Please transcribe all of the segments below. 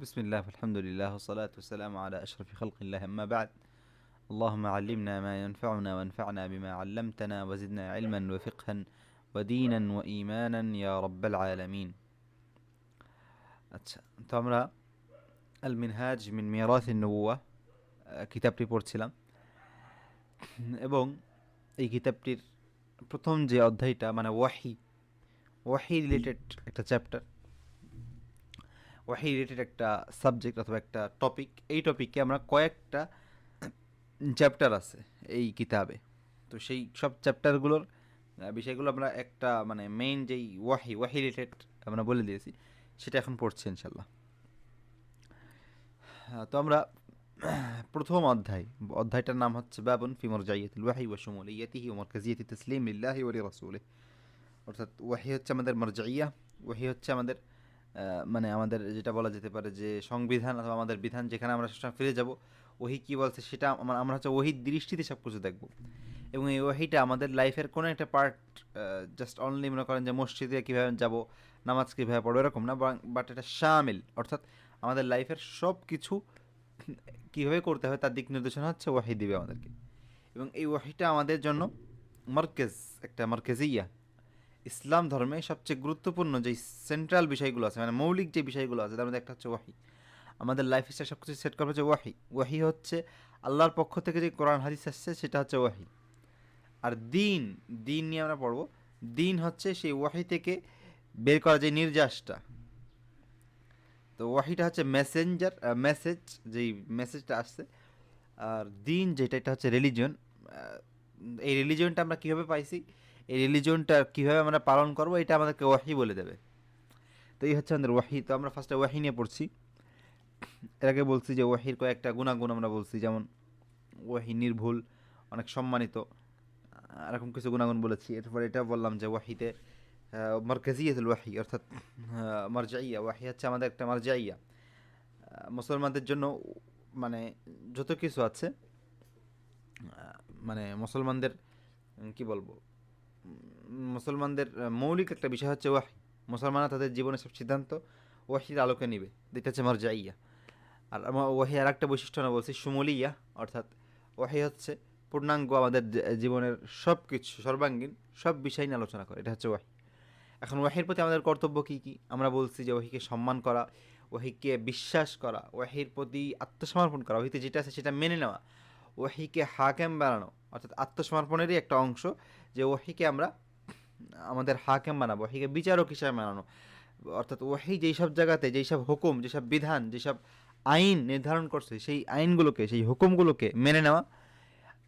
بسم الله والحمد لله والصلاة والسلام على أشرف خلق الله أما بعد اللهم علمنا ما ينفعنا وانفعنا بما علمتنا وزدنا علما وفقها ودينا وإيمانا يا رب العالمين আচ্ছা তো আমরা আল মিনহাজ মিন মিরাথ নবুয়া কিতাবটি পড়ছিলাম এবং এই কিতাবটির প্রথম যে অধ্যায়টা মানে ওয়াহি ওয়াহি রিলেটেড একটা চ্যাপ্টার ওয়াহি রিলেটেড একটা সাবজেক্ট অথবা একটা টপিক এই টপিকে আমরা কয়েকটা চ্যাপ্টার আছে এই কিতাবে। তো সেই সব চ্যাপ্টারগুলোর বিষয়গুলো আমরা একটা মানে মেইন যেই ওয়াহি ওয়াহি রিলেটেড আমরা বলে দিয়েছি, সেটা এখন পড়ছি ইনশাল্লাহ তো আমরা প্রথম অধ্যায়, অধ্যায়টার নাম হচ্ছে বাবুন ফিমর জাইয়াতুল ওয়াহি ওয়া শুমুলিয়াতিহি ওয়া মারকাজিয়াতি তাসলিম লিল্লাহি ওয়া লিরাসূলিহি। অর্থাৎ ওয়াহি হচ্ছে আমাদের মারজাইয়া, ওয়াহি হচ্ছে আমাদের মানে আমাদের যেটা বলা যেতে পারে যে সংবিধান অথবা আমাদের বিধান যেখানে আমরা সবসময় ফিরে যাব, ওহি কী বলছে সেটা আমরা হচ্ছে ওহির দৃষ্টিতে সব কিছু দেখব। এবং এই ওহিটা আমাদের লাইফের কোনো একটা পার্ট জাস্ট অনলি মনে করেন যে মসজিদে কীভাবে যাব, নামাজ কীভাবে পড়ব এরকম না বাট এটা সামিল অর্থাৎ আমাদের লাইফের সব কিছু কীভাবে করতে হবে তার দিক নির্দেশনা হচ্ছে ওয়াহি দিবে আমাদেরকে। এবং এই ওয়াহিটা আমাদের জন্য মার্কেজ, একটা মার্কেজিয়া। ইসলাম ধর্মে সবচেয়ে গুরুত্বপূর্ণ যে সেন্ট্রাল বিষয়গুলো আছে মানে মৌলিক যে বিষয়গুলো আছে, তার মধ্যে একটা হচ্ছে ওয়াহি। আমাদের লাইফ স্টাইল সব কিছু সেট করবে হচ্ছে ওয়াহি। ওয়াহি হচ্ছে আল্লাহর পক্ষ থেকে যে কোরআন, হাদিস আসছে, সেটা হচ্ছে ওয়াহি। আর দিন দিন নিয়ে আমরা পড়ব, দিন হচ্ছে সেই ওয়াহি থেকে বের করা যে নির্যাসটা। তো ওয়াহিটা হচ্ছে মেসেঞ্জার মেসেজ যেই মেসেজটা আসছে, আর দিন যেটা, এটা হচ্ছে রিলিজন এই রিলিজনটা আমরা কীভাবে পাইছি? এই রিলিজনটা কীভাবে আমরা পালন করব, এটা আমাদেরকে ওয়াহি বলে দেবে। তো এই হচ্ছে আমাদের ওয়াহি। তো আমরা ফার্স্টে ওয়াহি নিয়ে পড়ছি। এর আগে বলছি যে ওয়াহির কয়েকটা গুণাগুণ আমরা বলছি, যেমন ওয়াহি নির্ভুল, অনেক সম্মানিত এরকম কিছু গুণাগুণ বলেছি। এরপর এটা বললাম যে ওয়াহিতে মার্কাজিয়াতুল ওয়াহি, অর্থাৎ মারজাইয়া। ওয়াহি হচ্ছে আমাদের একটা মারজাইয়া। মুসলমানদের জন্য মানে যত কিছু আছে মানে মুসলমানদের কি বলব মুসলমানদের মৌলিক একটা বিষয় হচ্ছে ওয়াহি। মুসলমানরা তাদের জীবনের সব সিদ্ধান্ত ওয়াহির আলোকে নিবে। এটা হচ্ছে মারজাইয়া। আর ওয়াহি আর একটা বৈশিষ্ট্য না বলছি সুমলিয়া, অর্থাৎ ওয়াহি হচ্ছে পূর্ণাঙ্গ আমাদের জীবনের সব কিছু সর্বাঙ্গীন সব বিষয় নিয়ে আলোচনা করে। এটা হচ্ছে ওয়াহি। এখন ওয়াহির প্রতি আমাদের কর্তব্য কী কী? আমরা বলছি যে ওয়াহিকে সম্মান করা, ওয়াহিকে বিশ্বাস করা, ওয়াহির প্রতি আত্মসমর্পণ করা। ওহিতে যেটা আছে সেটা মেনে নেওয়া, ওয়াহিকে হাকেম বানানো অর্থাৎ আত্মসমর্পণেরই একটা অংশ যে ওয়াহিকে আমরা আমাদের হাকেম বানাবো, ওহিকে বিচারক হিসাবে বানানো অর্থাৎ ওয়াহি যেই সব জায়গাতে, যেই সব হুকুম যেসব বিধান যেসব আইন নির্ধারণ করছে, সেই আইনগুলোকে, সেই হুকুমগুলোকে মেনে নেওয়া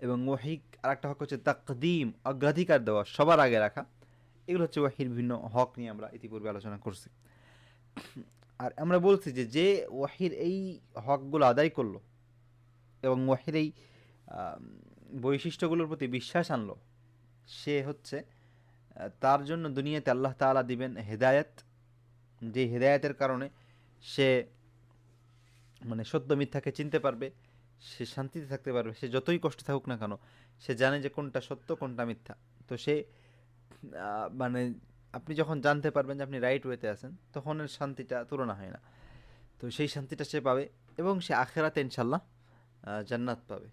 এবং ওয়াহিক আর একটা হক হচ্ছে তাকদিম, অগ্রাধিকার দেওয়া, সবার আগে রাখা। এগুলো হচ্ছে ওয়াহির বিভিন্ন হক নিয়ে আমরা ইতিপূর্বে আলোচনা করছি। আর আমরা বলছি যে যে ওয়াহির এই হকগুলো আদায় করল এবং ওয়াহির এই বৈশিষ্ট্যগুলোর প্রতি বিশ্বাস আনলো। সে হচ্ছে তার জন্য দুনিয়াতে আল্লাহ তালা দিবেন হেদায়ত। যে হেদায়তের কারণে সে মানে সত্য মিথ্যাকে চিনতে পারবে, সে শান্তিতে থাকতে পারবে, সে যতই কষ্ট থাকুক না কেন, সে জানে যে কোনটা সত্য, কোনটা মিথ্যা। তো সে মানে আপনি যখন জানতে পারবেন যে আপনি রাইট ওয়েতে আছেন, তখন এর শান্তিটা তুলনা হয় না। তো সেই শান্তিটা সে পাবে এবং সে আখেরাতে ইনশাল্লাহ জান্নাত পাবে।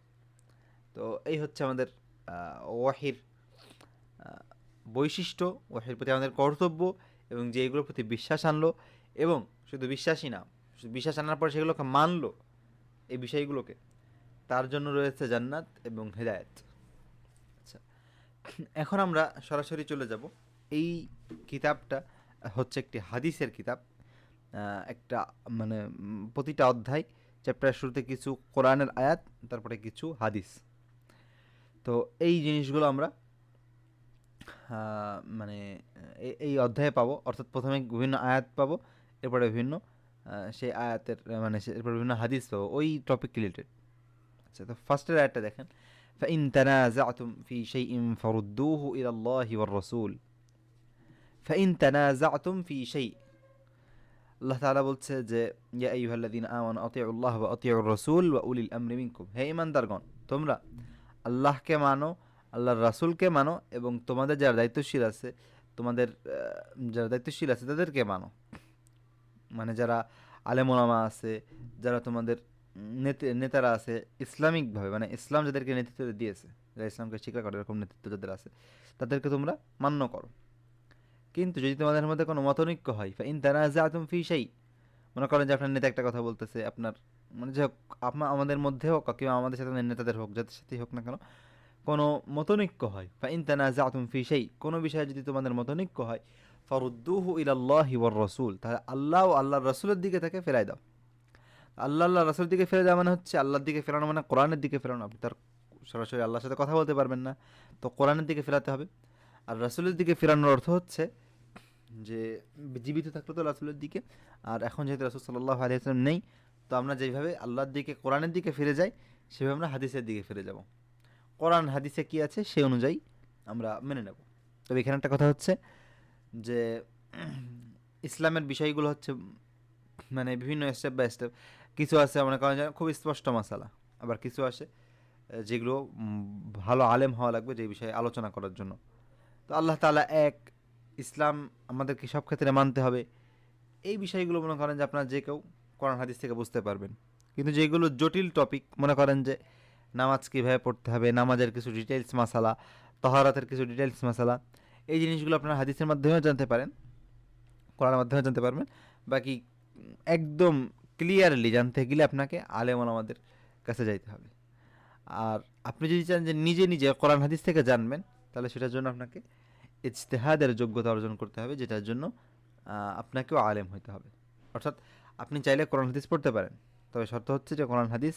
তো এই হচ্ছে আমাদের ওয়াহির বৈশিষ্ট্য, ওয়াহির প্রতি আমাদের কর্তব্য এবং যে এগুলোর প্রতি বিশ্বাস আনলো এবং শুধু বিশ্বাসই না, শুধু বিশ্বাস আনার পর সেগুলোকে মানলো এই বিষয়গুলোকে, তার জন্য রয়েছে জান্নাত এবং হেদায়ত। আচ্ছা এখন আমরা সরাসরি চলে যাব। এই কিতাবটা হচ্ছে একটি হাদিসের কিতাব একটা মানে প্রতিটা অধ্যায় চ্যাপ্টার শুরুতে কিছু কোরআনের আয়াত, তারপরে কিছু হাদিস। তো এই জিনিসগুলো আমরা মানে এই অধ্যায়ে পাবো অর্থাৎ প্রথমে বিভিন্ন আয়াত পাবো এরপরে বিভিন্ন সেই আয়াতের মানে এরপরে বিভিন্ন হাদিস পাবো ওই টপিক রিলেটেড আচ্ছা তো ফার্স্টের আয়াতটা দেখেন فإن تنازعتم في شيء فردوه إلى الله والرسول فإن تنازعتم في شيء আল্লাহ তাআলা বলছে যে ইয়া আইয়ুহাল্লাযীনা আমানু আতিউল্লাহ ওয়া আতিউর রাসূল ওয়া উলিল আমরি মিনকুম হে ঈমানদারগণ তোমরা আল্লাহকে মানো, আল্লাহর রাসুলকে মানো এবং তোমাদের যারা দায়িত্বশীল আছে, তোমাদের যারা দায়িত্বশীল আছে তাদেরকে মানো। মানে যারা আলেমোলামা আছে, যারা তোমাদের নেতে, নেতারা আছে ইসলামিকভাবে মানে ইসলাম যাদেরকে নেতৃত্ব দিয়েছে, যারা ইসলামকে স্বীকার করে, এরকম নেতৃত্ব যাদের আছে, তাদেরকে তোমরা মান্য করো। কিন্তু যদি তোমাদের মধ্যে কোনো মতনৈক্য হয় ইন তানাজা তুম ফি সেই মনে করেন যে আপনার নেতা একটা কথা বলতেছে, আপনার মানে যে হোক, আপনা আমাদের মধ্যে হোক কিংবা আমাদের সাথে নেতাদের হোক, যাদের সাথেই হোক না কেন, কোনো মতনৈক্য হয়। বা ইন তানাজা তুম ফি সেই কোনো বিষয়ে যদি তোমাদের মতনৈক্য হয়, ফরুদ্দুহু ইলাল্লাহি ওয়ার রসুল, তাহলে আল্লাহ ও আল্লাহর রসুলের দিকে তাকে ফেরাই দাও। আল্লাহ আল্লাহ রসুলের দিকে ফেরে দেওয়া মানে হচ্ছে আল্লাহর দিকে ফেরানো মানে কোরআনের দিকে ফেরানো। আপনি তার সরাসরি আল্লাহর সাথে কথা বলতে পারবেন না, তো কোরআনের দিকে ফেরাতে হবে। আর রাসুলের দিকে ফেরানোর অর্থ হচ্ছে যে, জীবিত থাকলে তো রাসুলের দিকে, আর এখন যেহেতু রাসুল সাল্লাহ আলিয়াল্লাম নেই তো আমরা যেভাবে আল্লাহর দিকে, কোরআনের দিকে ফিরে যাই, সেভাবে আমরা হাদিসের দিকে ফিরে যাব। কোরআন হাদিসে কী আছে সেই অনুযায়ী আমরা মেনে নেব। তবে এখানে একটা কথা হচ্ছে যে, ইসলামের বিষয়গুলো হচ্ছে মানে বিভিন্ন স্টেপ বাই স্টেপ কিছু আছে মনে করেন খুব স্পষ্ট মশালা আবার কিছু আছে যেগুলো ভালো আলেম হওয়া লাগবে যে বিষয়ে আলোচনা করার জন্য। তো আল্লাহ তাআলা এক, ইসলাম আমাদেরকে সব ক্ষেত্রে মানতে হবে। এই বিষয়গুলো মনে করেন যে আপনার যে কেউ কোরআন হাদিস থেকে বুঝতে পারবেন। কিন্তু যেগুলো জটিল টপিক মনে করেন যে নামাজ কীভাবে পড়তে হবে, নামাজের কিছু ডিটেলস মশালা তহারাতের কিছু ডিটেলস মশালা এই জিনিসগুলো আপনার হাদিসের মাধ্যমেও জানতে পারেন, কোরআনের মাধ্যমে জানতে পারবেন। বাকি একদম ক্লিয়ারলি জানতে গেলে আপনাকে আলেম আমাদের কাছে যাইতে হবে। আর আপনি যদি চান যে নিজে নিজে কোরআন হাদিস থেকে জানবেন, তাহলে সেটার জন্য আপনাকে ইজতেহাদের যোগ্যতা অর্জন করতে হবে, যেটার জন্য আপনাকেও আলেম হতে হবে। অর্থাৎ আপনি চাইলে কোরআন হাদিস পড়তে পারেন। তবে শর্ত হচ্ছে যে কোরআন হাদিস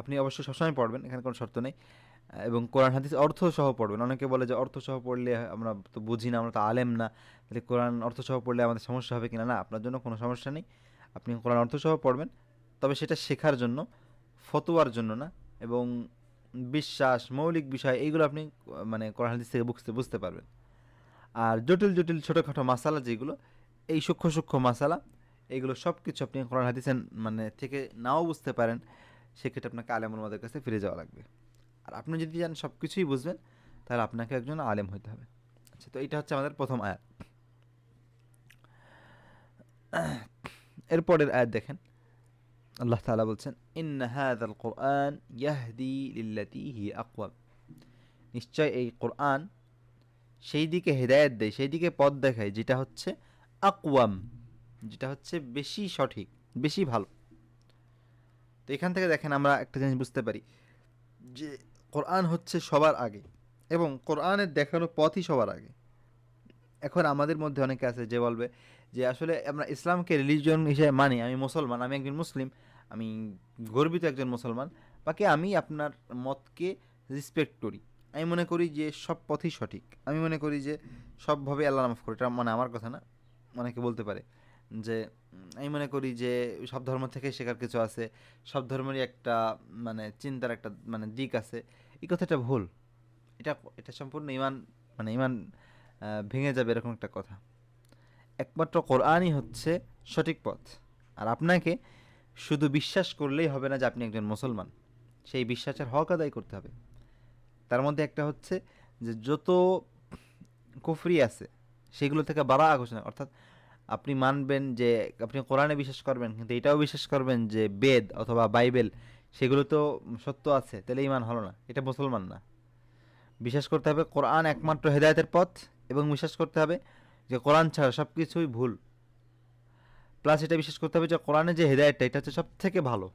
আপনি অবশ্যই সবসময় পড়বেন, এখানে কোনো শর্ত নেই। এবং কোরআন হাদিস অর্থ সহ পড়বেন। অনেকে বলে যে অর্থ সহ পড়লে আমরা তো বুঝি না, আমরা তো আলেম না। তাহলে কোরআন অর্থ সহ পড়লে আমাদের সমস্যা হবে কিনা? না, আপনার জন্য কোনো সমস্যা নেই। আপনি কোরআন অর্থ সহ পড়বেন, তবে সেটা শেখার জন্য, ফতোয়ার জন্য না। এবং বিশ্বাস, মৌলিক বিষয়, এইগুলো আপনি মানে কোরআন হাদিস থেকে বুঝতে বুঝতে পারবেন। আর জটিল জটিল ছোটোখাটো মাসালা যেগুলো, এই সূক্ষ্ম সূক্ষ্ম মাসালা এইগুলো সব কিছু আপনি কোরআন হাদিসের মানে থেকে নাও বুঝতে পারেন, সেক্ষেত্রে আপনাকে আলেম আমাদের কাছে ফিরে যাওয়া লাগবে। আর আপনি যদি জান সব কিছুই বুঝবেন, তাহলে আপনাকে একজন আলেম হতে হবে। আচ্ছা তো এটা হচ্ছে আমাদের প্রথম আয়াত। এরপরের আয়াত দেখেন। আল্লাহ তাআলা বলছেন, ইন্না হাযাল কোরআন ইয়াহদি লিল্লাতি হি আকওয়াম। নিশ্চয় এই কোরআন সেই দিকে হেদায়েত দেয় সেই দিকে পথ দেখায়, যেটা হচ্ছে আকওয়াম। যেটা হচ্ছে বেশি সঠিক, বেশি ভালো। তো এখান থেকে দেখেন আমরা একটা জিনিস বুঝতে পারি যে কোরআন হচ্ছে সবার আগে এবং কোরআনের দেখানো পথই সবার আগে। এখন আমাদের মধ্যে অনেকে আছে যে বলবে যে আসলে আমরা ইসলামকে রিলিজন হিসেবে মানি, আমি মুসলমান, আমি একজন মুসলিম, আমি গর্বিত একজন মুসলমান, বাকি আমি আপনার মতকে রেসপেক্ট করি। আমি মনে করি যে সব পথই সঠিক। আমি মনে করি যে সবভাবে আল্লাহ মাফ করি, এটা মানে আমার কথা না, অনেকে বলতে পারে। যে, আমি মনে করি যে, সব ধর্ম থেকে শেখার কিছু আছে, সব ধর্মেরই একটা মানে চিন্তার একটা মানে দিক আছে। এই কথাটা ভুল। এটা এটা সম্পূর্ণ ইমান মানে ইমান ভেঙে যাবে এরকম একটা কথা। একমাত্র কোরআনই হচ্ছে সঠিক পথ। আর আপনাকে শুধু বিশ্বাস করলেই হবে না যে আপনি একজন মুসলমান। সেই বিশ্বাসের হক আদায় করতে হবে। তার মধ্যে একটা হচ্ছে যে, যত কুফরি আছে, সেগুলো থেকে বাড়া ঘোষণা, অর্থাৎ আপনি মানবেন যে, আপনি কোরআনে বিশ্বাস করবেন, কিন্তু এটাও বিশ্বাস করবেন যে বেদ অথবা বাইবেল সেগুলো তো সত্য আছে, তাহলে ইমান হলো না, এটা মুসলমান না। বিশ্বাস করতে হবে কোরআন একমাত্র হেদায়তের পথ এবং বিশ্বাস করতে হবে যে কোরআন ছাড়া সব কিছুই ভুল। প্লাস এটা বিশ্বাস করতে হবে যে কোরআনে যে হেদায়েতটা, এটা হচ্ছে সব থেকে ভালো।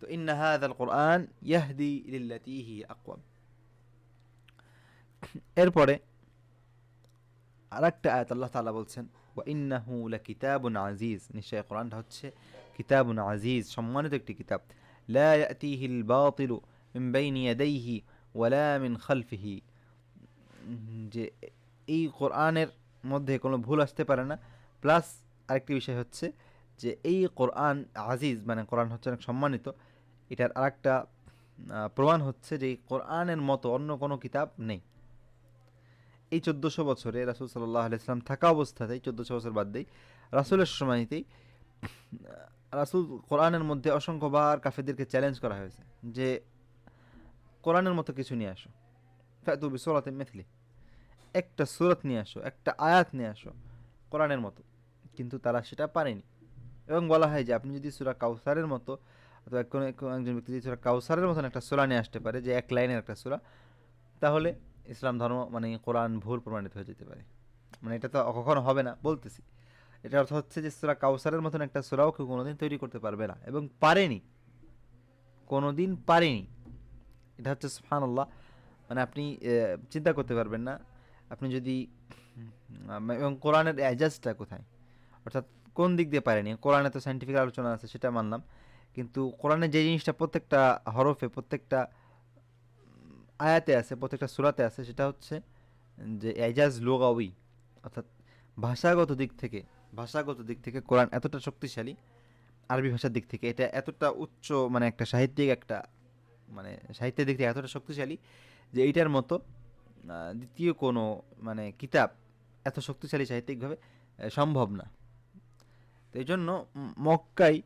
তো ইন্না হাযাল কোরআন ইয়াহদি লিল্লাতি হি আকওয়াম। এরপরে আরেকটা আয়াত আল্লাহ তালা বলছেন, ওয়া ইন্নাহু লাকিতাবুন আজিজ নিশ্চয় কোরআনটা হচ্ছে কিতাবুন আজিজ সম্মানিত একটি কিতাব। লা ইয়াতিহিল বাতিলু মিন বাইনি ইয়াদাইহি ওয়ালা মিন খালফিহি। যে এই কোরআনের মধ্যে কোনো ভুল আসতে পারে না। প্লাস আরেকটি বিষয় হচ্ছে যে এই কোরআন আজিজ মানে কোরআন হচ্ছে অনেক সম্মানিত। এটার আরেকটা প্রমাণ হচ্ছে যে এই কোরআনের মতো অন্য কোনো কিতাব নেই। এই চোদ্দোশো বছরে রাসুল সাল্লাহ আলাইসলাম থাকা অবস্থাতেই, চোদ্দোশো বছর বাদ দেই, রাসুলের সময়তেই, রাসুল কোরআনের মধ্যে অসংখ্যবার কাফেরদেরকে চ্যালেঞ্জ করা হয়েছে যে, কোরআনের মতো কিছু নিয়ে আসো। ফ্যাতু বিসরাতে মেথলি। একটা সুরত নিয়ে আসো, একটা আয়াত নিয়ে আসো, কোরআনের মতো। কিন্তু তারা সেটা পারেনি। এবং বলা হয় যে, আপনি যদি সুরা কাউসারের মতো অথবা কোনো একজন ব্যক্তি যদি সুরা কাউসারের মতন একটা সুরা নিয়ে আসতে পারে, যে এক লাইনের একটা সুরা, তাহলে ইসলাম ধর্ম মানে কোরআন ভুল প্রমাণিত হয়ে যেতে পারে। মানে এটা তো কখনো হবে না, বলতেছি। এটা অর্থ হচ্ছে যে সুরা কাউসারের মতন একটা সুরাও কেউ কোনোদিন তৈরি করতে পারবে না এবং পারেনি। কোনোদিন পারেনি। এটা হচ্ছে সুবহানাল্লাহ। মানে আপনি চিন্তা করতে পারবেন না। আপনি যদি, এবং কোরআনের এজাজটা কোথায়? অর্থাৎ কোন দিক দিয়ে পারেনি? কোরআনে তো সাইন্টিফিক আলোচনা আছে, সেটা মানলাম। কিন্তু কোরআনে যে জিনিসটা প্রত্যেকটা হরফে, প্রত্যেকটা আয়াতে আছে প্রত্যেকটা সুরাতে আছে সেটা হচ্ছে যে এজাজ লোগাউই অর্থাৎ ভাষাগত দিক থেকে ভাষাগত দিক থেকে কোরআন এতটা শক্তিশালী আরবি ভাষার দিক থেকে এটা এতটা উচ্চ মানে একটা সাহিত্যিক একটা মানে সাহিত্যের দিক থেকে এতটা শক্তিশালী যে এইটার মতো দ্বিতীয় কোনো মানে কিতাব এত শক্তিশালী সাহিত্যিকভাবে সম্ভব না। তো এই জন্য উম, মক্কায়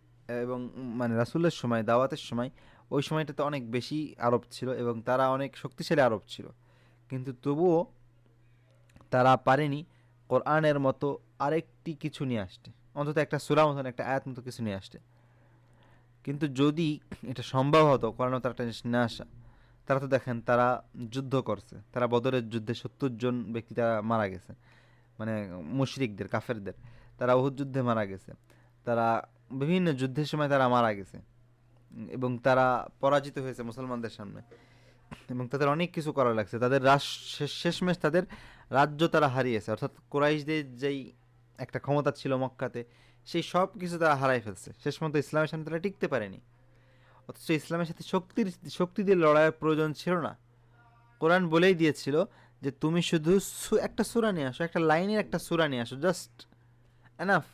এবং মানে রাসুলের সময় দাওয়াতের সময় ওই সময়টাতে অনেক বেশি আরব ছিল এবং তারা অনেক শক্তিশালী আরব ছিল। কিন্তু তবুও তারা পারেনি কোরআনের মতো আরেকটি কিছু নিয়ে আসতে। অন্তত একটা সুরা মতন, একটা আয়াত মতো কিছু নিয়ে আসতে। কিন্তু যদি এটা সম্ভব হতো, কোরআন মতো একটা জিনিস না আসা, তারা তো দেখেন তারা যুদ্ধ করছে। তারা বদরের যুদ্ধে সত্তর জন ব্যক্তি তারা মারা গেছে। মানে মুশরিকদের, কাফেরদের। তারা উহুদ যুদ্ধে মারা গেছে। তারা বিভিন্ন যুদ্ধের সময় তারা মারা গেছে। এবং তারা পরাজিত হয়েছে মুসলমানদের সামনে। এবং তাদের অনেক কিছু করা লাগছে। তাদের শেষমেশ তাদের রাজ্য তারা হারিয়েছে। অর্থাৎ কোরাইশদের যেই একটা ক্ষমতা ছিল মক্কাতে, সেই সব কিছু তারা হারাই ফেলছে। শেষ পর্যন্ত ইসলামের সামনে তারা টিকতে পারেনি। অথচ ইসলামের সাথে শক্তির, শক্তি দিয়ে লড়াইয়ের প্রয়োজন ছিল না। কোরআন বলেই দিয়েছিল যে, তুমি শুধু একটা সুরা নিয়ে আসো, একটা লাইনের একটা সুরা নিয়ে আসো, জাস্ট এনাফ।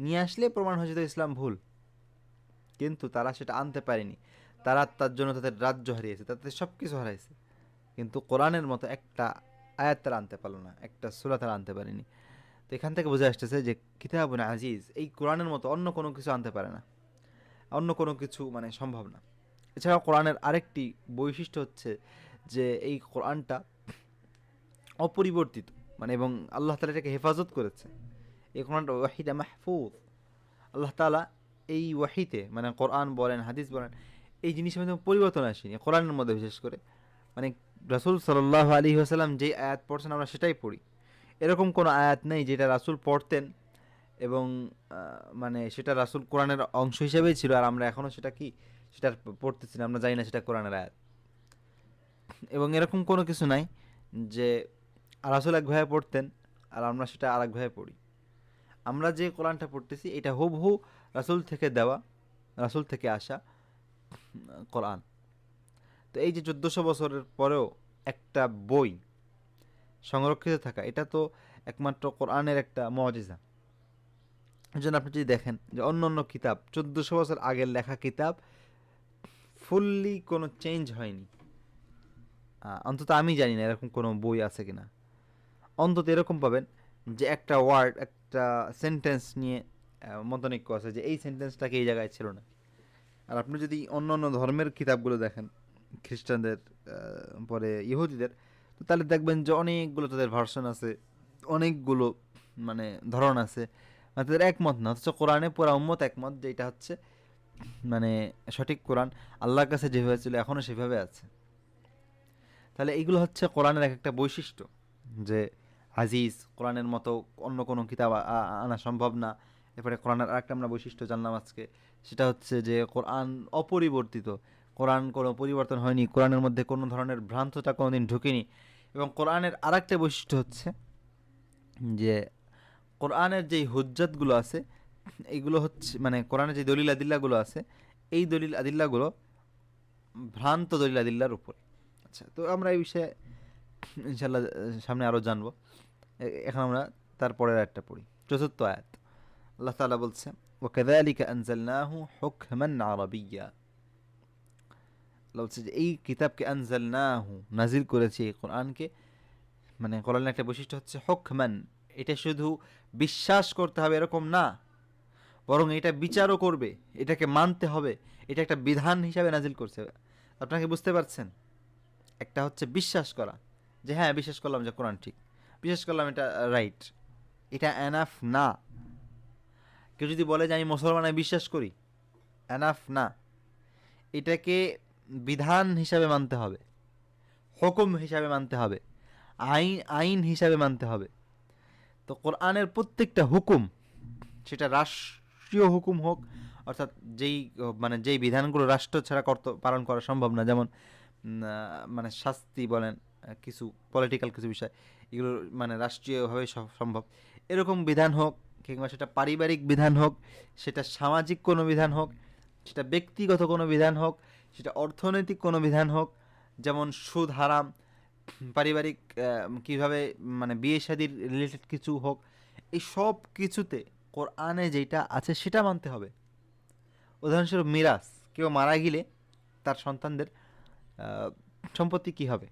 নিয়ে আসলে প্রমাণ হয়ে যেত ইসলাম ভুল। কিন্তু তারা সেটা আনতে পারেনি। তারা তার জন্য তাদের রাজ্য হারিয়েছে তাদের সব কিছু হারাইছে। কিন্তু কোরআনের মতো একটা আয়াত তারা আনতে পারল না, একটা সুরা তারা আনতে পারেনি। তো এখান থেকে বোঝা আসতেছে যে কিতাবুন আজিজ, এই কোরআনের মতো অন্য কোনো কিছু আনতে পারে না। অন্য কোনো কিছু মানে সম্ভব না। এছাড়াও কোরআনের আরেকটি বৈশিষ্ট্য হচ্ছে যে এই কোরআনটা অপরিবর্তিত মানে এবং আল্লাহ তালা এটাকে হেফাজত করেছে। এই কোরআনটা ওয়াহিদা মাহফুজ। আল্লাহ তালা এই ওয়াহিতে মানে কোরআন বলেন, হাদিস বলেন, এই জিনিসের মধ্যে পরিবর্তন আসেনি। কোরআনের মধ্যে বিশেষ করে। মানে রাসুল সাল্লাহ আলী আসাল্লাম যেই আয়াত পড়ছেন, আমরা সেটাই পড়ি। এরকম কোনো আয়াত নেই যেটা রাসুল পড়তেন এবং মানে সেটা রাসুল কোরআনের অংশ হিসেবেই ছিল, আর আমরা এখনও সেটা কি, সেটা পড়তেছি না, আমরা জানি না সেটা কোরআনের আয়াত। এবং এরকম কোনো কিছু নাই যে রাসুল একভাবে পড়তেন, আর আমরা সেটা আর একভাবে পড়ি। আমরা যে কোরআনটা পড়তেছি, এটা হুবহু রাসুল থেকে দেওয়া, রাসুল থেকে আসা কোরআন। তো এই যে চোদ্দোশো বছরের পরেও একটা বই সংরক্ষিত থাকা, এটা তো একমাত্র কোরআনের একটা মজিজা। জন্য আপনি যদি দেখেন যে অন্য অন্য কিতাব, চোদ্দোশো বছর আগের লেখা কিতাব ফুললি কোনো চেঞ্জ হয়নি। অন্তত আমি জানি না এরকম কোনো বই আছে কিনা। অন্তত এরকম পাবেন যে একটা ওয়ার্ড একটা সেন্টেন্স নিয়ে মতনৈক্য আছে যে এই সেন্টেন্সটাকে এই জায়গায় ছিল না। আর আপনি যদি অন্য অন্য ধর্মের কিতাবগুলো দেখেন, খ্রিস্টানদের পরে ইহুদিদের, তো তাহলে দেখবেন যে অনেকগুলো তাদের ভার্সন আছে, অনেকগুলো মানে ধরন আছে মানে তাদের একমত না। অথচ কোরআনে পুরা উম্মত একমত যেটা হচ্ছে মানে সঠিক কোরআন। আল্লাহর কাছে যেভাবে ছিল এখনও সেভাবে আছে। তাহলে এইগুলো হচ্ছে কোরআনের এক একটা বৈশিষ্ট্য যে আজিজ কোরআনের মতো অন্য কোনো কিতাব আনা সম্ভব না। এরপরে কোরআনের আরেকটা আমরা বৈশিষ্ট্য জানলাম আজকে, সেটা হচ্ছে যে কোরআন অপরিবর্তিত। কোরআন কোনো পরিবর্তন হয়নি, কোরআনের মধ্যে কোনো ধরনের ভ্রান্ততা কোনোদিন ঢুকেনি। এবং কোরআনের আরেকটা বৈশিষ্ট্য হচ্ছে যে কোরআনের যেই হুজ্জাতগুলো আছে এইগুলো হচ্ছে মানে কোরআনের যে দলিল আদিল্লাগুলো আছে, এই দলিল আদিল্লাগুলো ভ্রান্ত দলিল আদিল্লার উপরে। আচ্ছা তো আমরা এই বিষয়ে ইনশাল্লাহ সামনে আরও জানব। এখন আমরা তারপরের একটা পড়ি, চতুর্থ আয়াত। আল্লাহ তালা বলছে ওয়াকাদালিকা আনজালনাহু হুকমান আরবিয়া আল্লাহ বলছে যে, এই কিতাবকে আনজালনাহু নাজিল করেছে এই কোরআনকে। মানে কোরআনের একটা বৈশিষ্ট্য হচ্ছে হকমান। এটা শুধু বিশ্বাস করতে হবে এরকম না, বরং এটা বিচারও করবে, এটাকে মানতে হবে, এটা একটা বিধান হিসাবে নাজিল করছে। আপনাকে বুঝতে পারছেন? একটা হচ্ছে বিশ্বাস করা, যে হ্যাঁ বিশ্বাস করলাম যে কোরআন ঠিক, বিশ্বাস করলাম এটা রাইট, এটা অ্যানাফ না। কেউ যদি বলে যে আমি মুসলমানে বিশ্বাস করি অ্যানাফ না। এটাকে বিধান হিসাবে মানতে হবে, হুকুম হিসাবে মানতে হবে, আইন আইন হিসাবে মানতে হবে। তো কোরআনের প্রত্যেকটা হুকুম, সেটা রাষ্ট্রীয় হুকুম হোক, অর্থাৎ যেই মানে যেই বিধানগুলো রাষ্ট্র ছাড়া কর্ত, পালন করা সম্ভব না, যেমন মানে শাস্তি বলেন, কিছু পলিটিক্যাল কিছু বিষয়, এগুলো মানে রাষ্ট্রীয়ভাবে সম্ভব। এরকম বিধান হোক কিংবা সেটা পারিবারিক বিধান হোক, সেটা সামাজিক কোনো বিধান হোক, সেটা ব্যক্তিগত কোনো বিধান হোক, সেটা অর্থনৈতিক কোনো বিধান হোক, যেমন সুদ, হারাম, পারিবারিক কীভাবে মানে বিয়ে শাদির রিলেটেড কিছু হোক, এই সব কিছুতে কোরআনে যেটা আছে সেটা মানতে হবে। উদাহরণস্বরূপ মিরাজ, কেউ মারা গেলে তার সন্তানদের সম্পত্তি কি হবে?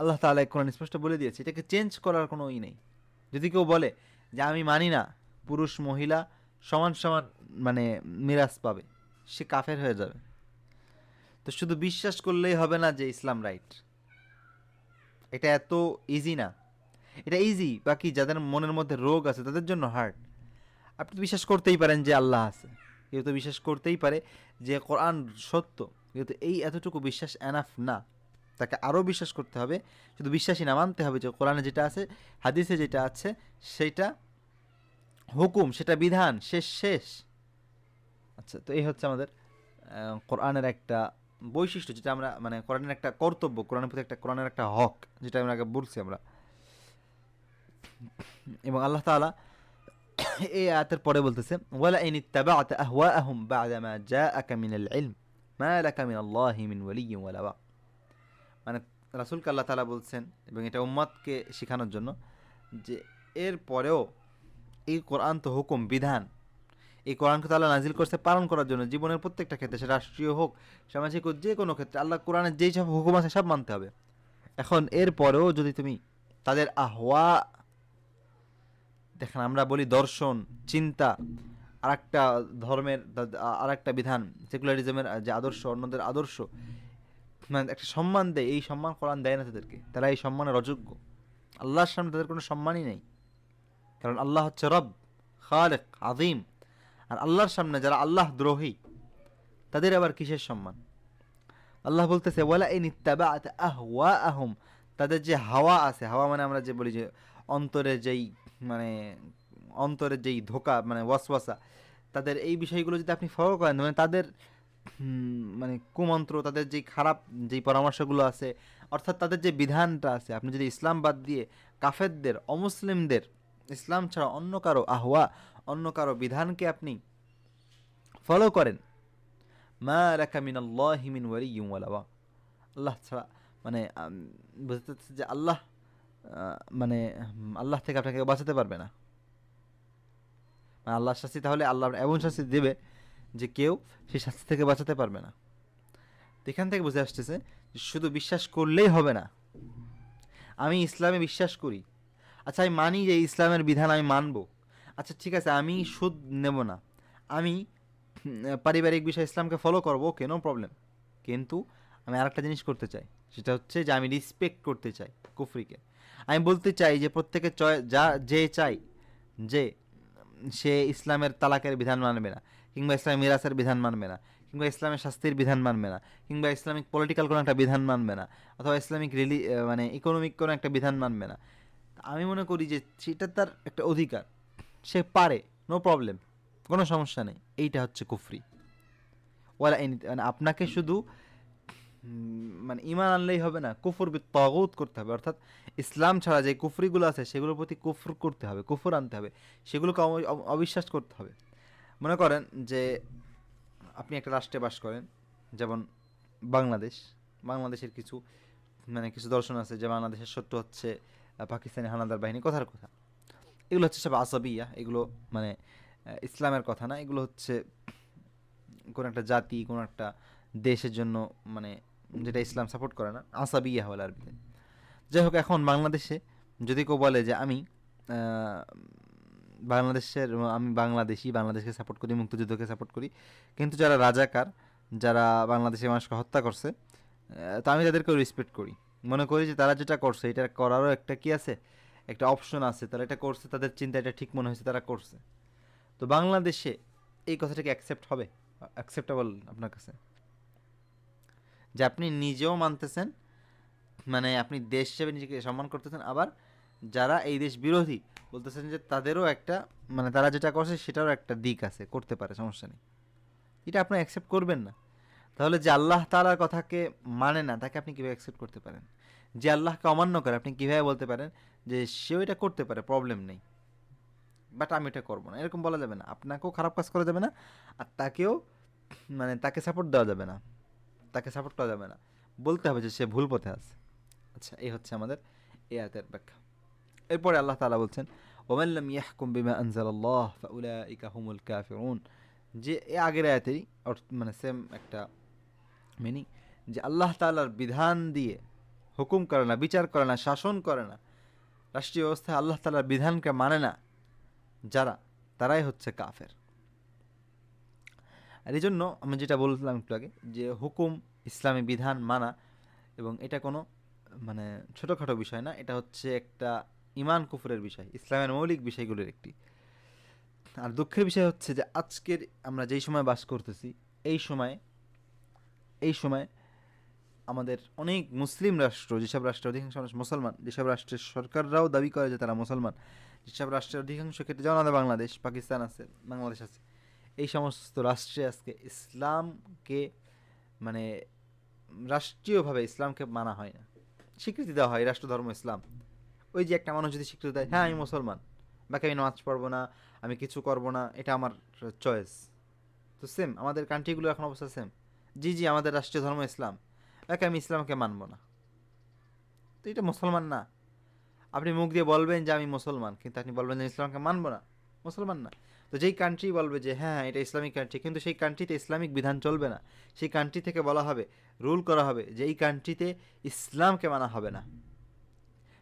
আল্লাহ তাআলা কোরআন স্পষ্ট বলে দিয়েছে, এটাকে চেঞ্জ করার কোনো ই নেই। যদি কেউ বলে যে আমি মানি না, পুরুষ, মহিলা, সমান সমান মানে মিরাজ পাবে। সে কাফের হয়ে যাবে। তো শুধু বিশ্বাস করলেই হবে না যে ইসলাম রাইট এটা এত ইজি না। এটা ইজি বাকি যাদের মনের মধ্যে রোগ আছে, তাদের জন্য হার্ড আপনি তো বিশ্বাস করতেই পারেন যে আল্লাহ আছে। কেউ তো বিশ্বাস করতেই পারে যে কোরআন সত্য। কিন্তু এই এতটুকু বিশ্বাস এনাফ না। তাকে আরও বিশ্বাস করতে হবে, শুধু বিশ্বাসী না, মানতে হবে যে কোরআনে যেটা আছে, হাদিসে যেটা আছে, সেটা হুকুম, সেটা বিধান, শেষ শেষ। আচ্ছা তো এই হচ্ছে আমাদের কোরআনের একটা বৈশিষ্ট্য, যেটা আমরা মানে কোরআনের একটা কর্তব্য, কোরআনের প্রতি একটা, কোরআনের একটা হক, যেটা আমরা আগে বলছি আমরা। এবং আল্লাহ তাআলা এই আয়াতের পরে বলতেছে ওয়ালা ইন ইত্তাবা'তা আহওয়াআহুম বা'দা মা জাআকা মিনাল ইলম, মা লাকা মিনাল্লাহি মিন ওয়ালিয়্যিন ওয়ালা মানে রাসূলকে আল্লাহ তালা বলছেন এবং এটা উম্মতকে শেখানোর জন্য যে এর পরেও এই কোরআন তো হুকুম, বিধান। এই কোরআনকে তো নাজিল করছে পালন করার জন্য। জীবনের প্রত্যেকটা ক্ষেত্রে, সে রাষ্ট্রীয় হোক, সামাজিক হোক, যে কোনো ক্ষেত্রে আল্লাহ কোরআনের যেই সব হুকুম আছে সব মানতে হবে। এখন এর পরেও যদি তুমি তাদের আহওয়া দেখেন, আমরা বলি দর্শন, চিন্তা আর একটা ধর্মের আর একটা বিধান, সেকুলারিজমের যে আদর্শ, অন্যদের আদর্শ মানে একটা সম্মান দেয়, এই সম্মান কোরআন দেয় না তাদেরকে। তারা এই সম্মানের অযোগ্য। আল্লাহর সামনে তাদের কোনো সম্মানই নেই। কারণ আল্লাহ হচ্ছে রব, খালেক আদিম আর আল্লাহর সামনে যারা আল্লাহ দ্রোহী, তাদের আবার কিসের সম্মান? আল্লাহ বলতেছে, ওয়ালা ইন ইত্তাবা'ত আহওয়াআহুম। তাদের যে হাওয়া আছে, হাওয়া মানে আমরা যে বলি যে অন্তরে যেই মানে অন্তরের যেই ধোকা মানে ওয়াসওয়াসা, তাদের এই বিষয়গুলো যদি আপনি ফলো করেন মানে তাদের মানে কুমন্ত্র, তাদের যেই খারাপ যেই পরামর্শগুলো আছে, অর্থাৎ তাদের যে বিধানটা আছে, আপনি যদি ইসলাম বাদ দিয়ে কাফেরদের, অমুসলিমদের, ইসলাম ছাড়া অন্য কারও আহওয়া, অন্য কারও বিধানকে আপনি ফলো করেন, মা রাখা মিন আল্লাহ মিন ওয়ালিয়্যিন ওয়ালা ওয়াক। আল্লাহ ছাড়া মানে বুঝতে চাচ্ছি যে আল্লাহ মানে আল্লাহ থেকে আপনাকে বাঁচাতে পারবে না মানে আল্লাহর শাস্তি তাহলে আল্লাহ এমন শাস্তি দেবে যে কেউ সেই শাস্তি থেকে বাঁচাতে পারবে না। এখান থেকে বুঝে আসতেছে যে শুধু বিশ্বাস করলেই হবে না। আমি ইসলামে বিশ্বাস করি। আচ্ছা আমি মানি যে ইসলামের বিধান আমি মানব। আচ্ছা ঠিক আছে, আমি সুদ নেব না। আমি পারিবারিক বিষয় ইসলামকে ফলো করব, ওকে নো প্রবলেম কিন্তু আমি আরেকটা জিনিস করতে চাই। সেটা হচ্ছে যে আমি রিসপেক্ট করতে চাই কুফরিকে। আমি বলতে চাই যে প্রত্যেকের চয়, যা, যে চাই যে সে ইসলামের তালাকের বিধান মানবে না। কিংবা ইসলামের মিরাসের বিধান মানবে না, কিংবা ইসলামের শাস্তির বিধান মানবে না, কিংবা ইসলামিক পলিটিক্যাল কোনো একটা বিধান মানবে না, অথবা ইসলামিক রিলি মানে ইকোনমিক কোনো একটা বিধান মানবে না। আমি মনে করি যে সেটা তার একটা অধিকার, সে পারে নো প্রবলেম কোনো সমস্যা নেই, এইটা হচ্ছে কুফরি। ওয়ালা ইন- মানে আপনাকে শুধু মানে ইমান আনলেই হবে না, কুফর তগুত করতে হবে, অর্থাৎ ইসলাম ছাড়া যে কুফরিগুলো আছে, সেগুলোর প্রতি কুফর করতে হবে, কুফর আনতে হবে, সেগুলোকে অব- অব- অবিশ্বাস করতে হবে। মনে করেন যে আপনি একটা রাষ্ট্রে বাস করেন, যেমন বাংলাদেশ। বাংলাদেশের কিছু মানে কিছু দর্শন আছে যে বাংলাদেশের সত্য হচ্ছে পাকিস্তানি হানাদার বাহিনী কথার কথা। এগুলো হচ্ছে সব আসাবিয়া এগুলো মানে ইসলামের কথা না, এগুলো হচ্ছে কোনো একটা জাতি, কোনো একটা দেশের জন্য মানে যেটা ইসলাম সাপোর্ট করে না আসাবিয়া হল আরবিতে। যাই হোক, এখন বাংলাদেশে যদি কেউ বলে যে আমি বাংলাদেশের আমি বাংলাদেশি, বাংলাদেশকে সাপোর্ট করি, মুক্তিযুদ্ধকে সাপোর্ট করি। কিন্তু যারা রাজাকার, যারা বাংলাদেশের মানুষকে হত্যা করছে তো আমি তাদেরকেও রেসপেক্ট করি। মনে করি যে তারা যেটা করছে, এটা করারও একটা কি আছে? একটা অপশন আছে। তারা এটা করছে, তাদের চিন্তা এটা ঠিক মনে হয়েছে, তারা করছে। তো বাংলাদেশে এই কথাটাকে অ্যাকসেপ্ট হবে? অ্যাকসেপ্টেবল আপনার কাছে? যে আপনি নিজেও মানতেছেন মানে আপনি দেশ হিসেবে নিজেকে সম্মান করতেছেন, আবার যারা এই দেশ বিরোধী বলতেছেন যে তাদেরও একটা মানে তারা যেটা করছে সেটারও একটা দিক আছে, করতে পারে, সমস্যা নেই। এটা আপনি অ্যাকসেপ্ট করবেন না। তাহলে যে আল্লাহ তালার কথাকে মানে না, তাকে আপনি কীভাবে অ্যাকসেপ্ট করতে পারেন? যে আল্লাহকে অমান্য করে, আপনি কীভাবে বলতে পারেন যে সেও এটা করতে পারে প্রবলেম নেই। বাট আমি এটা করব না। এরকম বলা যাবে না। আপনাকেও খারাপ কাজ করা যাবে না, আর তাকেও মানে তাকে সাপোর্ট দেওয়া যাবে না। তাকে সাপোর্ট করা যাবে না। বলতে হবে যে সে ভুল পথে আছে। আচ্ছা এই হচ্ছে আমাদের এই আয়াতের ব্যাখ্যা। এরপরে আল্লাহ তালা বলছেন ওমাল্লাম ইয়াহকুম বিমা আনজালাল্লাহ, ফাউলাইকা হুমুল কাফিরুন। যে আগের আয়াতেরই মানে সেম একটা মিনিং যে আল্লাহ তাআলার বিধান দিয়ে হুকুম করে না, বিচার করে না, শাসন করে না, রাষ্ট্রীয় ব্যবস্থায় আল্লাহ তাআলার বিধানকে মানে না, যারা, তারাই হচ্ছে কাফের। আর এই জন্য আমি যেটা বলছিলাম একটু আগে, যে হুকুম, ইসলামী বিধান মানা, এবং এটা কোনো মানে ছোটোখাটো বিষয় না, এটা হচ্ছে একটা ইমান কুফরের বিষয়, ইসলামের মৌলিক বিষয়গুলোর একটি। আর দুঃখের বিষয় হচ্ছে যে আজকের আমরা যেই সময় বাস করতেছি, এই সময় এই সময় আমাদের অনেক মুসলিম রাষ্ট্র, যেসব রাষ্ট্রের অধিকাংশ মানুষ মুসলমান, যেসব রাষ্ট্রের সরকাররাও দাবি করে যে তারা মুসলমান, যেসব রাষ্ট্রের অধিকাংশ ক্ষেত্রে যেমন আমাদের বাংলাদেশ, পাকিস্তান আছে, বাংলাদেশ আছে, এই সমস্ত রাষ্ট্রে আজকে ইসলামকে মানে রাষ্ট্রীয়ভাবে ইসলামকে মানা হয় না। স্বীকৃতি দেওয়া হয় রাষ্ট্র ধর্ম ইসলাম। ওই যে একটা মানুষ যদি স্বীকৃতি দেয় হ্যাঁ আমি মুসলমান বাকি আমি নামাজ পড়ব না আমি কিছু করব না এটা আমার চয়েস তো সেম আমাদের কান্ট্রিগুলো এখন অবস্থা সেম জি জি আমাদের রাষ্ট্রীয় ধর্ম ইসলাম। বাকি আমি ইসলামকে মানবো না। তো এটা মুসলমান না। আপনি মুখ দিয়ে বলবেন যে আমি মুসলমান কিন্তু আপনি বলবেন যে ইসলামকে মানবো না। মুসলমান না। তো যেই কান্ট্রি বলবে যে হ্যাঁ এটা ইসলামিক কান্ট্রি কিন্তু সেই কান্ট্রিতে ইসলামিক বিধান চলবে না। সেই কান্ট্রি থেকে বলা হবে রুল করা হবে যে এই কান্ট্রিতে ইসলামকে মানা হবে না।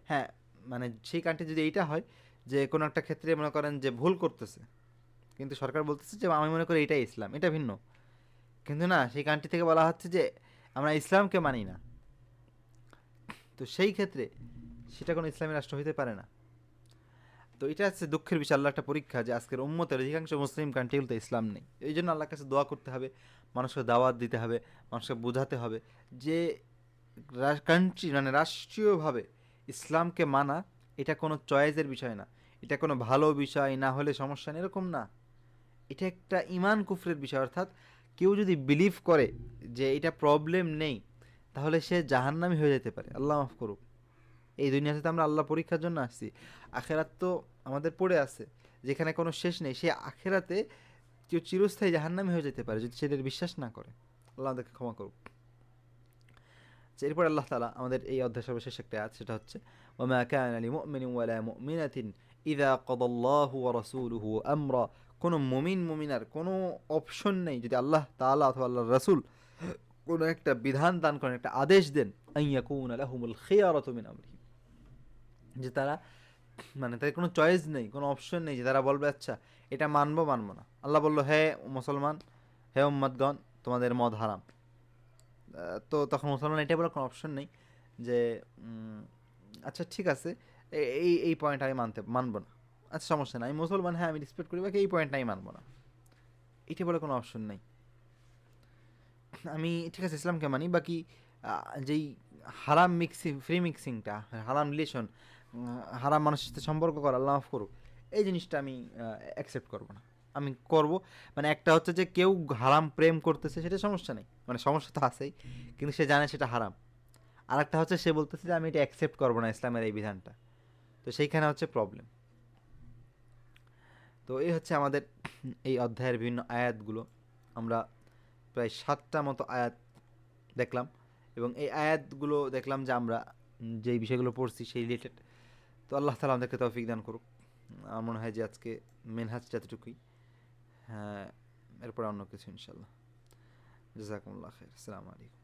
হ্যাঁ মানে সেই কান্ট্রি যদি এইটা হয় যে কোনো একটা ক্ষেত্রে মনে করেন যে ভুল করতেছে, কিন্তু সরকার বলতেছে যে আমি মনে করি এটাই ইসলাম, এটা ভিন্ন। কিন্তু না, সেই কান্ট্রি থেকে বলা হচ্ছে যে আমরা ইসলামকে মানি না। তো সেই ক্ষেত্রে সেটা কোনো ইসলামী রাষ্ট্র হইতে পারে না। তো এটা হচ্ছে দুঃখের বিষয় আল্লাহ একটা পরীক্ষা যে আজকের উম্মতের অধিকাংশ মুসলিম কান্ট্রিগুলোতে ইসলাম নেই। এই জন্য আল্লাহর কাছে দোয়া করতে হবে, মানুষকে দাওয়াত দিতে হবে, মানুষকে বোঝাতে হবে যে কান্ট্রি মানে রাষ্ট্রীয়ভাবে ইসলামকে মানা, এটা কোনো চয়েসের বিষয় না। এটা কোনো ভালো বিষয়, না হলে সমস্যা নেই, এরকম না। এটা একটা ইমান কুফরের বিষয়, অর্থাৎ কেউ যদি বিলিভ করে যে এটা প্রবলেম নেই, তাহলে সে জাহান্নামি হয়ে যেতে পারে। আল্লাহ মাফ করুক। এই দুনিয়াতে তো আমরা আল্লাহ পরীক্ষার জন্য আসছি। আখেরাত তো আমাদের পড়ে আছে, যেখানে কোনো শেষ নেই। সে আখেরাতে কেউ চিরস্থায়ী জাহান্নামি হয়ে যেতে পারে, যদি সেটার বিশ্বাস না করে। আল্লাহ আমাদেরকে ক্ষমা করুক। এরপর আল্লাহ তালা আমাদের এই অধ্যায় সর্বশেষ একটা আছে সেটা হচ্ছে, ওমা কান আলী মুমিন ওয়ালা মুমিনাতিন ইদা কদাল্লাহু রাসূলুহু আমরা। কোনো মুমিন, মুমিনার কোনো অপশন নেই যদি আল্লাহ তাআলা অথবা আল্লাহ রসুল কোনো একটা বিধান দান করেন, একটা আদেশ দেন আইয়াকুন লাহুমুল খিয়ারাতু মিন আমরিহিম। যে তারা মানে তাদের কোনো চয়েস নেই, কোনো অপশন নেই যে তারা বলবে আচ্ছা এটা মানবো মানবো না। আল্লাহ বলল, হে মুসলমান, হে উম্মদগণ তোমাদের মদ হারাম। তো তখন মুসলমান এটা বলার কোনো অপশন নেই যে আচ্ছা ঠিক আছে এই এই পয়েন্ট আমি মানতে, মানবো না। আচ্ছা সমস্যা নাই, আমি মুসলমান হ্যাঁ আমি রেসপেক্ট করি, বাকি এই পয়েন্ট আমি মানবো না। এটা বলে কোনো অপশন নেই। আমি, ঠিক আছে, ইসলামকে মানি, বাকি যেই হারাম মিক্সিং ফ্রি মিক্সিংটা হারাম রিলেশন হারাম মানুষের সাথে সম্পর্ক করা মাফ করুক, এই জিনিসটা আমি অ্যাকসেপ্ট করব না। আমি করব। মানে একটা হচ্ছে যে কেউ হারাম প্রেম করতেছে সেটা সমস্যা নেই। মানে সমস্যা তো আছেই, কিন্তু সে জানে সেটা হারাম। আর একটা হচ্ছে সে বলতেছে যে আমি এটা অ্যাকসেপ্ট করব না ইসলামের এই বিধানটা। তো সেইখানে হচ্ছে প্রবলেম তো এই হচ্ছে আমাদের এই অধ্যায়ের বিভিন্ন আয়াতগুলো। আমরা প্রায় সাতটা মতো আয়াত দেখলাম এবং এই আয়াতগুলো দেখলাম যে আমরা যেই বিষয়গুলো পড়ছি সেই রিলেটেড তো আল্লাহ তালা আমাদেরকে তৌফিক দান করুক। আমার মনে হয় যে আজকে মেনহাজ যতটুকুই। হ্যাঁ এরপর অন্য কিছু ইনশাল্লাহ জাজাকুমুল্লাহ খের আসসালামু আলাইকুম।